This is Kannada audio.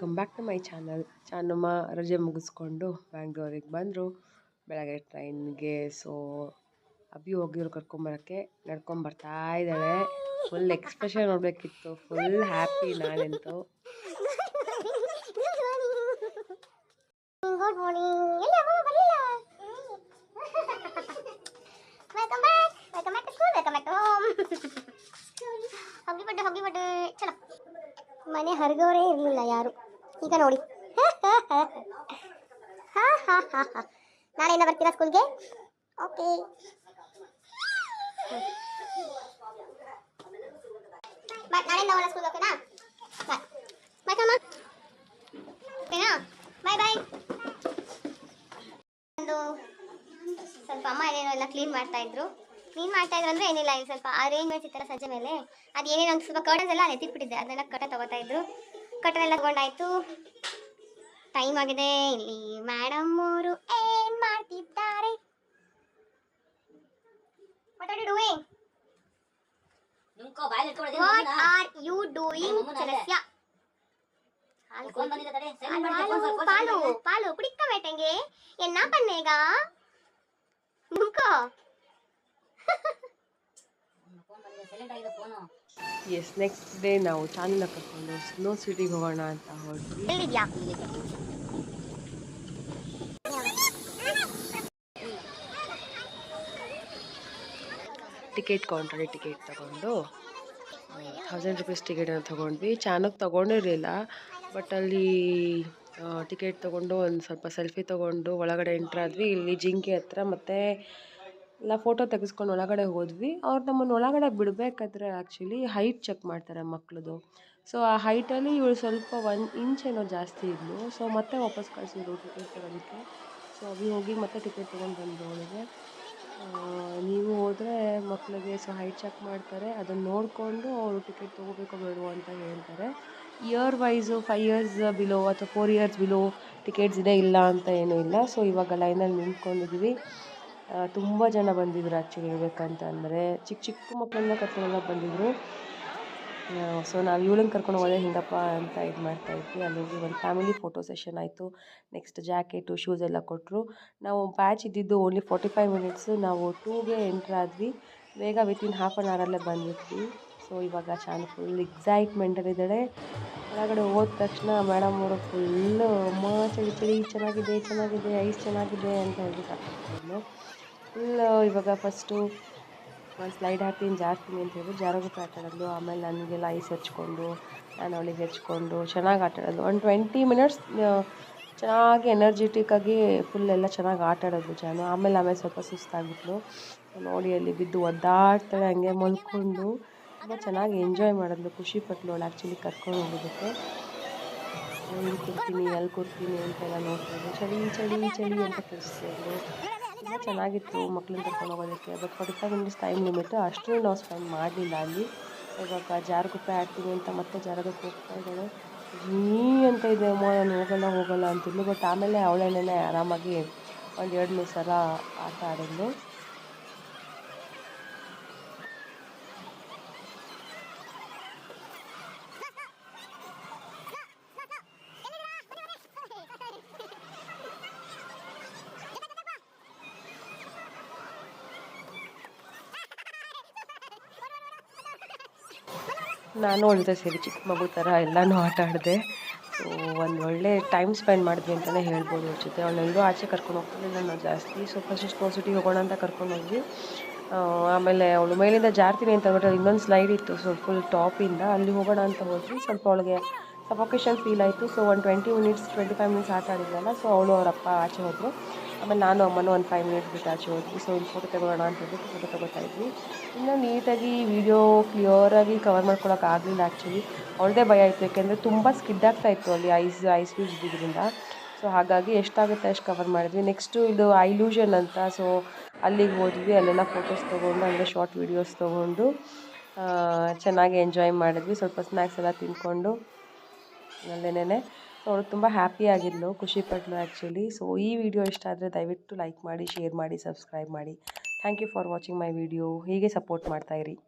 Welcome back to my channel Channamma ರಜೆ ಮುಗಿಸ್ಕೊಂಡು ಬ್ಯಾಂಗ್ಳೂರಿಗೆ ಬಂದರು. ಬೆಳಗ್ಗೆ ಟ್ರೈನ್ಗೆ ಸೊ ಅಭಿ ಹೋಗಿರು ಕರ್ಕೊಂಬರೋಕ್ಕೆ ನಡ್ಕೊಂಬರ್ತಾ ಇದ್ದಾಳೆ. ಫುಲ್ ಎಕ್ಸ್ಪ್ರೆಷನ್ ನೋಡಬೇಕಿತ್ತು. ಫುಲ್ ಹ್ಯಾಪಿ ನಾನಂತೂ ಮನೆ ಹರಿದವರೇ ಇರಲಿಲ್ಲ ಯಾರು. ಈಗ ನೋಡಿ. ಹಾ ಹಾ ಹಾ ಹಾ. ನಾಳೆಯಿಂದ ಬರ್ತೀರಾ ಸ್ಕೂಲ್ಗೆ ಓಕೆ ಬಟ್ ನಾಳೆಯಿಂದ ಅವಳ ಸ್ಕೂಲ್ ಓಕೆನಾ? ಬಾಯ್ ಬಾಯ್ ಬಾಯ್ ಒಂದು ಸ್ವಲ್ಪ ಅಮ್ಮ ಏನೇನೋ ಎಲ್ಲ ಕ್ಲೀನ್ ಮಾಡ್ತಾ ಇದ್ರು. ಕ್ಲೀನ್ ಮಾಡ್ತಾ ಇದ್ರು ಅಂದ್ರೆ ಏನಿಲ್ಲ ಸ್ವಲ್ಪ ಅರೇಂಜ್ಮೆಂಟ್ಸ್ ಇತ್ತಲ್ಲ ಸಂಜೆ ಮೇಲೆ. ಅದು ಏನೇನೋ ಒಂದು ಸ್ವಲ್ಪ ಕರ್ಟನ್ಸ್ ಎಲ್ಲ ಅಲ್ಲಿ ಎತ್ತಿಟ್ಬಿಟ್ಟಿದ್ದೆ. ಅದನ್ನೆಲ್ಲ ಕಟ ತಗೋತಾ ಇದ್ರು. ಕಟನ್ ಎಲ್ಲ ತಗೊಂಡಾಯ್ತು ಟೈಮ್ ಆಗಿದೆ ಇಲ್ಲಿ ಮೇಡಮ್ ಅವರು ಏನ್ ಮಾಡ್ತಿದ್ದಾರೆ ವಾಟ್ ಆರ್ ಯು ಡೂಯಿಂಗ್ ನಿಮ್ಕೋ ಬಾಯಲ್ಲಿ ಇಟ್ಕೊಳ್ಳೋದು ವಾಟ್ ಆರ್ ಯು ಡೂಯಿಂಗ್ ಮಮ್ಮನ ಅಲ್ಲೇ. ಚಲಸ್ಯ ಹಾಲು ಫೋನ್ ಬಂದಿದೆ ಎಸ್ ನೆಕ್ಸ್ಟ್ ಡೇ ನಾವು ಚಾನಲ್ನ ಕರ್ಕೊಂಡು ಸ್ನೋ ಸಿಟಿಗೆ ಹೋಗೋಣ ಅಂತ ಹೊರಟ್ವಿ. ಟಿಕೆಟ್ ಕೌಂಟ್ರಲ್ಲಿ ಟಿಕೆಟ್ ತಗೊಂಡು ಥೌಸಂಡ್ ರುಪೀಸ್ ಟಿಕೆಟನ್ನು ತೊಗೊಂಡ್ವಿ. ಚಾನಕ್ ತೊಗೊಂಡಿರಲಿಲ್ಲ ಬಟ್ ಅಲ್ಲಿ ಟಿಕೆಟ್ ತೊಗೊಂಡು ಒಂದು ಸ್ವಲ್ಪ ಸೆಲ್ಫಿ ತೊಗೊಂಡು ಒಳಗಡೆ ಎಂಟ್ರಾದ್ವಿ ಇಲ್ಲಿ ಜಿಂಕೆ ಹತ್ರ ಮತ್ತು ಎಲ್ಲ ಫೋಟೋ ತೆಗೆಸ್ಕೊಂಡು ಒಳಗಡೆ ಹೋದ್ವಿ. ಅವ್ರು ನಮ್ಮನ್ನು ಒಳಗಡೆ ಬಿಡಬೇಕಾದ್ರೆ ಆ್ಯಕ್ಚುಲಿ ಹೈಟ್ ಚೆಕ್ ಮಾಡ್ತಾರೆ ಮಕ್ಳದು. ಸೊ ಆ ಹೈಟಲ್ಲಿ ಇವಳು ಸ್ವಲ್ಪ ಒನ್ ಇಂಚ್ ಏನೋ ಜಾಸ್ತಿ ಇದ್ಲು. ಸೊ ಮತ್ತೆ ವಾಪಸ್ ಕಳಿಸಿದ್ರು ಟಿಕೆಟ್ ತಗೋದಕ್ಕೆ ಸೊ ಅವಿ ಹೋಗಿ ಮತ್ತೆ ಟಿಕೆಟ್ ತೊಗೊಂಡು ಬಂದು ಅವಳಿಗೆ. ನೀವು ಹೋದರೆ ಮಕ್ಕಳಿಗೆ ಸೊ ಹೈಟ್ ಚೆಕ್ ಮಾಡ್ತಾರೆ. ಅದನ್ನು ನೋಡಿಕೊಂಡು ಅವರು ಟಿಕೆಟ್ ತೊಗೋಬೇಕೋ ಬೇಡವೋ ಅಂತ ಹೇಳ್ತಾರೆ. Year wise five years below ಅಥವಾ ಫೋರ್ ಇಯರ್ಸ್ ಬಿಲೋ ಟಿಕೆಟ್ಸ್ ಇದೆ ಇಲ್ಲ ಅಂತ ಏನೂ ಇಲ್ಲ. ಸೊ ಇವಾಗ ಲೈನಲ್ಲಿ ನಿಂತ್ಕೊಂಡಿದ್ದೀವಿ ತುಂಬ ಜನ ಬಂದಿದ್ರು ಆ್ಯಕ್ಚುಲಿ ಹೇಳ್ಬೇಕಂತ ಅಂದರೆ ಚಿಕ್ಕ ಚಿಕ್ಕ ಮಕ್ಕಳನ್ನ ಕರ್ಕೊಂಡೆಲ್ಲ ಬಂದಿದ್ದರು ಸೊ ನಾವು ಇವಳನ್ನ ಕರ್ಕೊಂಡು ಹೋದೆ ಹಿಂಗಪ್ಪ ಅಂತ ಇದು ಮಾಡ್ತಾಯಿದ್ವಿ ಅಲ್ಲಿ ಒಂದು ಫ್ಯಾಮಿಲಿ ಫೋಟೋ ಸೆಷನ್ ಆಯಿತು. ನೆಕ್ಸ್ಟ್ ಜಾಕೆಟು ಶೂಸ್ ಎಲ್ಲ ಕೊಟ್ಟರು ನಾವು ಬ್ಯಾಚ್ ಇದ್ದಿದ್ದು ಓನ್ಲಿ ಫೋರ್ಟಿ ಫೈವ್ ಮಿನಿಟ್ಸು ನಾವು ಟೂಗೆ ಎಂಟ್ರ್ ಆದ್ವಿ. ಬೇಗ ವಿತಿನ್ ಹಾಫ್ ಆನ್ ಅವರಲ್ಲೇ ಬಂದ್ಬಿಟ್ವಿ. ಸೊ, ಇವಾಗ ಚಾನ್ ಫುಲ್ ಎಕ್ಸೈಟ್ಮೆಂಟಲ್ಲಿದ್ದಾಳೆ ಒಳಗಡೆ ಹೋದ ತಕ್ಷಣ ಮೇಡಮ್ ಅವರು ಫುಲ್ಲು ಅಮ್ಮ ಚಳಿ ಚಳಿ ಚೆನ್ನಾಗಿದೆ ಚೆನ್ನಾಗಿದೆ ಐಸ್ ಚೆನ್ನಾಗಿದೆ ಅಂತ ಹೇಳ್ಬಿಟ್ಟು ಫುಲ್ ಇವಾಗ ಫಸ್ಟು ಒಂದು ಸ್ಲೈಡ್ ಹಾಕ್ತೀನಿ, ಜಾರ್ತೀನಿ ಅಂತ ಹೇಳಿ ಜಾರೋಗುತ್ತೆ ಆಟ ಆಡೋದು. ಆಮೇಲೆ ನನಗೆಲ್ಲ ಐಸ್ ಹಚ್ಕೊಂಡು, ನಾನು ಅವಳಿಗೆ ಹಚ್ಕೊಂಡು ಚೆನ್ನಾಗಿ ಆಟ ಆಡೋದು. ಒಂದು ಟ್ವೆಂಟಿ ಮಿನಿಟ್ಸ್ ಚೆನ್ನಾಗಿ ಎನರ್ಜೆಟಿಕ್ಕಾಗಿ ಫುಲ್ ಎಲ್ಲ ಚೆನ್ನಾಗಿ ಆಟ ಆಡೋದು ಜಾನು. ಆಮೇಲೆ ಆಮೇಲೆ ಸ್ವಲ್ಪ ಸುಸ್ತಾಗಿಬಿಟ್ಲು. ನೋಡಿ, ಅಲ್ಲಿ ಬಿದ್ದು ಒದ್ದಾಡ್ತಾಳೆ, ಹಂಗೆ ಮಲ್ಕೊಂಡು. ತುಂಬ ಚೆನ್ನಾಗಿ ಎಂಜಾಯ್ ಮಾಡಿದ್ಲು. ಖುಷಿ ಪಟ್ಲು ಅವಳು ಆ್ಯಕ್ಚುಲಿ ಕರ್ಕೊಂಡು ಹೋಗಿದ್ದಕ್ಕೆ ಎಲ್ಲಿ ಕೂರ್ತೀನಿ ಎಲ್ಲಿ ಕೂರ್ತೀನಿ ಅಂತೆಲ್ಲ ನೋಡ್ತಾಯಿದ್ದೆ ಚಳಿ ಚಳಿ ಚಳಿ ಅಂತ ಕಳಿಸ್ತಾಯಿದ್ರು ತುಂಬ ಚೆನ್ನಾಗಿತ್ತು ಮಕ್ಕಳನ್ನ ಕರ್ಕೊಂಡು ಹೋಗೋದಕ್ಕೆ. But forty five minutes time limit ಅಷ್ಟು ನಾವು ಸ್ಪೆಂಡ್ ಮಾಡಲಿಲ್ಲ ಅಲ್ಲಿ. ಇವಾಗ ಜಾರಗುಪ್ಪೆ ಆಡ್ತೀನಿ ಅಂತ ಮತ್ತೆ ಜಾರಗಕ್ಕೆ ಹೋಗ್ತಾ ಇದ್ದಾಳೆ. ನೀ ಅಂತ ಇದೆ, ಅಮ್ಮ, ನಾನು ಹೋಗಲ್ಲ ಹೋಗಲ್ಲ ಅಂತಿದ್ಲು. ಬಟ್ ಆಮೇಲೆ ಅವಳೇನೇ ಆರಾಮಾಗಿ ಒಂದು ಎರಡು ಮೂರು ಸಲ ಆಟ ಆಡಿದ್ಲು. ನಾನು ಜೊತೆ ಸೇರಿ ಚಿಕ್ಕ ಮಗು ಥರ ಎಲ್ಲನೂ ಆಟ ಆಡಿದೆ. ಒಂದು ಒಳ್ಳೆ ಟೈಮ್ ಸ್ಪೆಂಡ್ ಮಾಡಿದ್ವಿ ಅಂತಲೇ ಹೇಳ್ಬೋದು ಅವ್ರ ಜೊತೆ. ಅವಳೆಲ್ಲರೂ ಆಚೆ ಕರ್ಕೊಂಡು ಹೋಗ್ತಿರ್ಲಿಲ್ಲ ನಾವು ಜಾಸ್ತಿ ಸೊ ಫಸ್ಟ್ ಸ್ನೋ ಸಿಟಿಗೆ ಹೋಗೋಣ ಅಂತ ಕರ್ಕೊಂಡು ಹೋದ್ವಿ. ಆಮೇಲೆ ಅವಳು ಮೇಲಿಂದ ಜಾರ್ತೀನಿ ಅಂತ ಅಂದ್ಬಿಟ್ಟು ಇನ್ನೊಂದು ಸ್ಲೈಡ್ ಇತ್ತು ಸೊ ಫುಲ್ ಟಾಪಿಂದ ಅಲ್ಲಿ ಹೋಗೋಣ ಅಂತ ಹೋದ್ವಿ. ಸ್ವಲ್ಪ ಅವಳಿಗೆ ಸಫೋಕೇಶನ್ ಫೀಲ್ ಆಯಿತು. ಸೊ ಒಂದು twenty minutes twenty five minutes ಆಟ ಆಡಿದ್ವಲ್ಲ ಸೊ ಅವಳು ಅವರಪ್ಪ ಆಚೆ ಹೋದರು. ಆಮೇಲೆ ನಾನು ಅಮ್ಮನೂ ಒಂದು ಫೈವ್ ಮಿನಿಟ್ಸ್ ಬಿಟ್ಟು ಆಚೆ ಹೋದ್ವಿ. ಸೊ ಇಲ್ಲಿ ಫೋಟೋ ತಗೊಳ್ಳೋಣ ಅಂತ ಹೇಳ್ಬಿಟ್ಟು ಫೋಟೋ ತಗೋತಾ ಇದ್ವಿ. ಇನ್ನು ನೀಟಾಗಿ ವೀಡಿಯೋ ಕ್ಲಿಯರಾಗಿ ಕವರ್ ಮಾಡ್ಕೊಳಕ್ಕೆ ಆಗಲಿಲ್ಲ ಆ್ಯಕ್ಚುಲಿ ಅವಳದೇ ಭಯ ಇತ್ತು. ಯಾಕೆಂದರೆ ತುಂಬ ಸ್ಕಿಡ್ ಆಗ್ತಾ ಇತ್ತು ಅಲ್ಲಿ ಐಸ್ ಐಸ್ ಫ್ಯೂಸ್ ಇದ್ದಿದ್ದರಿಂದ ಸೊ ಹಾಗಾಗಿ ಎಷ್ಟಾಗುತ್ತೆ ಅಷ್ಟು ಕವರ್ ಮಾಡಿದ್ವಿ. ನೆಕ್ಸ್ಟು ಇದು ಐಲ್ಯೂಷನ್ ಅಂತ. ಸೊ ಅಲ್ಲಿಗೆ ಹೋದ್ವಿ. ಅಲ್ಲೆಲ್ಲ ಫೋಟೋಸ್ ತೊಗೊಂಡು ಅಂದರೆ ಶಾರ್ಟ್ ವೀಡಿಯೋಸ್ ತೊಗೊಂಡು ಚೆನ್ನಾಗಿ ಎಂಜಾಯ್ ಮಾಡಿದ್ವಿ. ಸ್ವಲ್ಪ ಸ್ನ್ಯಾಕ್ಸ್ ಎಲ್ಲ ತಿಂದ್ಕೊಂಡು ಅಲ್ಲೇನೆ ಸೊ ಅವಳು ತುಂಬ ಹ್ಯಾಪಿ ಆಗಿದ್ಲು, ಖುಷಿ ಪಟ್ಲು ಆ್ಯಕ್ಚುಲಿ ಸೊ ಈ ವಿಡಿಯೋ ಇಷ್ಟ ಆದರೆ ದಯವಿಟ್ಟು ಲೈಕ್ ಮಾಡಿ ಶೇರ್ ಮಾಡಿ ಸಬ್ಸ್ಕ್ರೈಬ್ ಮಾಡಿ. Thank you for watching my video ಹೀಗೆ ಸಪೋರ್ಟ್ ಮಾಡ್ತಾಯಿರಿ